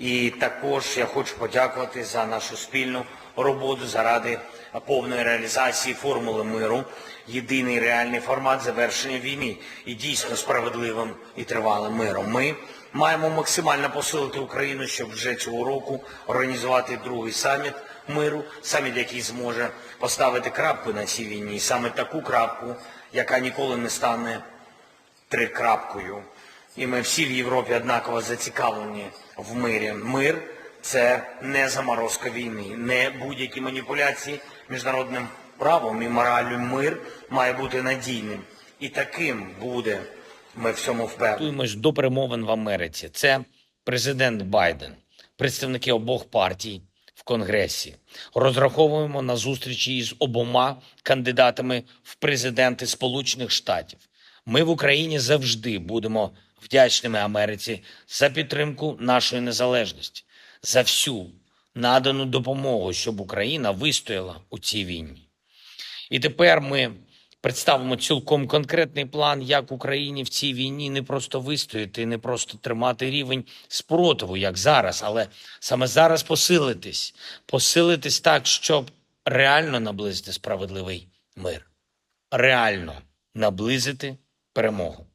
І також я хочу подякувати за нашу спільну роботу заради повної реалізації формули миру, єдиний реальний формат завершення війни і дійсно справедливим і тривалим миром. Ми маємо максимально посилити Україну, щоб вже цього року організувати другий саміт миру, саміт, який зможе поставити крапку на цій війні, саме таку крапку, яка ніколи не стане трикрапкою. І ми всі в Європі однаково зацікавлені в мирі. Мир це не заморозка війни, не будь-які маніпуляції міжнародним правом і мораллю. Мир має бути надійним. І таким буде. Ми в цьому впевнені. До перемовин в Америці. Це президент Байден, представники обох партій в Конгресі. Розраховуємо на зустрічі із обома кандидатами в президенти Сполучених Штатів. Ми в Україні завжди будемо вдячними Америці за підтримку нашої незалежності, за всю надану допомогу, щоб Україна вистояла у цій війні. І тепер ми представимо цілком конкретний план, як Україні в цій війні не просто вистояти, не просто тримати рівень спротиву, як зараз, але саме зараз посилитись, посилитись так, щоб реально наблизити справедливий мир, реально наблизити перемогу.